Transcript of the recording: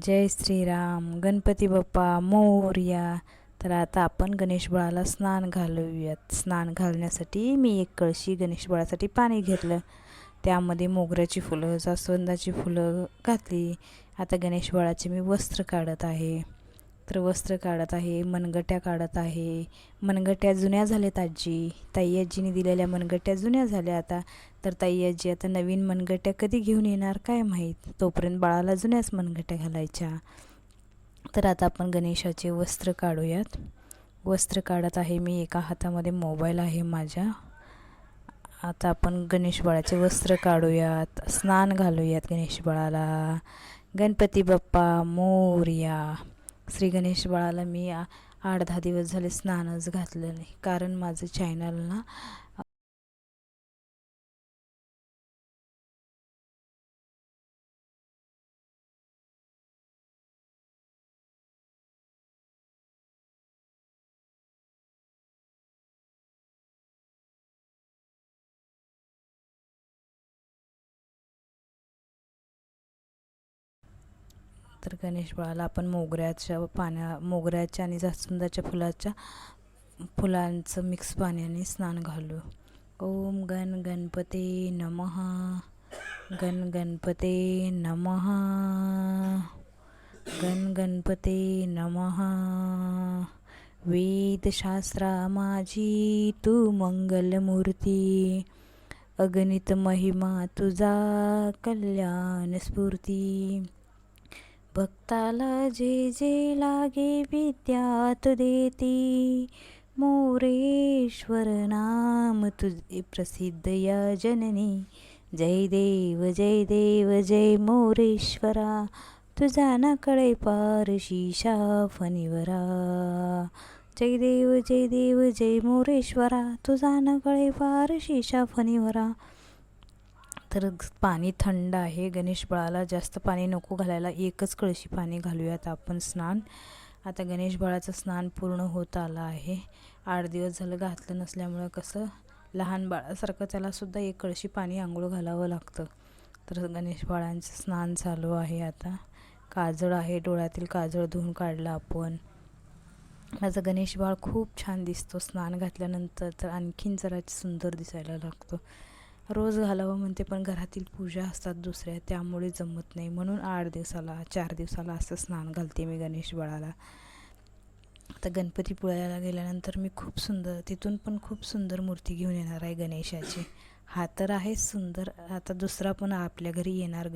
जय श्रीराम. गणपती बाप्पा मोर्या. तर आता आपण गणेशबाळाला स्नान घालूयात. स्नान घालण्यासाठी मी एक कळशी गणेशबाळासाठी पाणी घेतलं. त्यामध्ये मोगऱ्याची फुलं जास्वंदाची फुलं घातली. आता गणेशबाळाचे मी वस्त्र काढत आहे. तर वस्त्र काढत आहे मनगट्या काढत आहे. मनगट्या जुन्या झाल्यात आजी. ताई आजीने दिलेल्या मनगट्या जुन्या झाल्या आता. तर ताई आजी आता नवीन मनगट्या कधी घेऊन येणार काय माहीत? तोपर्यंत बाळाला जुन्याच मनगट्या घालायच्या. तर आता आपण गणेशाचे वस्त्र काढूयात. वस्त्र काढत आहे मी. एका हातामध्ये मोबाईल आहे माझ्या. आता आपण गणेश बाळाचे वस्त्र काढूयात. स्नान घालूयात गणेश बाळाला. गणपती बाप्पा मोरया. श्री गणेश बाळाला मी आठ दहा दिवस झाले स्नानच घातलं नाही. कारण माझं चॅनलला तर गणेश बाळाला आपण मोगऱ्याच्या पाण्या मोगऱ्याच्या आणि जास्वंदाच्या फुलाच्या फुलांचं मिक्स पाण्याने स्नान घालू. ओम गण गणपते नमः. गण गणपते नमः. गण गणपते नमः. वेदशास्त्रा माझी तू मंगलमूर्ती. अगणित महिमा तुझा कल्याण स्फूर्ती भक्ताला जे जे लागे विद्यात देती मोरेश्वर नाम तुझे प्रसिद्ध या जननी. जय देव जय देव जय मोरेश्वरा तुझा ना कळे पार शीशा फणीवरा. जय देव जय देव जय मोरेश्वरा तुझा ना कळे पार शीशा फणीवरा. तर पाणी थंड आहे. गणेश बाळाला जास्त पाणी नको घालायला एकच कळशी पाणी घालूयात आपण स्नान. आता गणेश बाळाचं स्नान पूर्ण होत आलं आहे. आठ दिवस झालं घातलं नसल्यामुळं कसं? लहान बाळासारखं त्यालासुद्धा एक कळशी पाणी आंघोळ घालावं लागतं. तर गणेश बाळांचं स्नान चालू आहे आता. काजळ आहे. डोळ्यातील काजळ धुवून काढलं आपण. माझा गणेश बाळ खूप छान दिसतो. स्नान घातल्यानंतर तर आणखीन जरा सुंदर दिसायला लागतो. रोज घालावं म्हणते पण घरातील पूजा असतात दुसऱ्या त्यामुळे जमत नाही. म्हणून आठ दिवसाला चार दिवसाला असं स्नान घालते मी गणेश बाळाला. आता गणपतीपुळ्याला गेल्यानंतर मी खूप सुंदर तिथून पण खूप सुंदर मूर्ती घेऊन येणार आहे गणेशाची. हा तर आहे सुंदर आता दुसरा पण आपल्या घरी येणार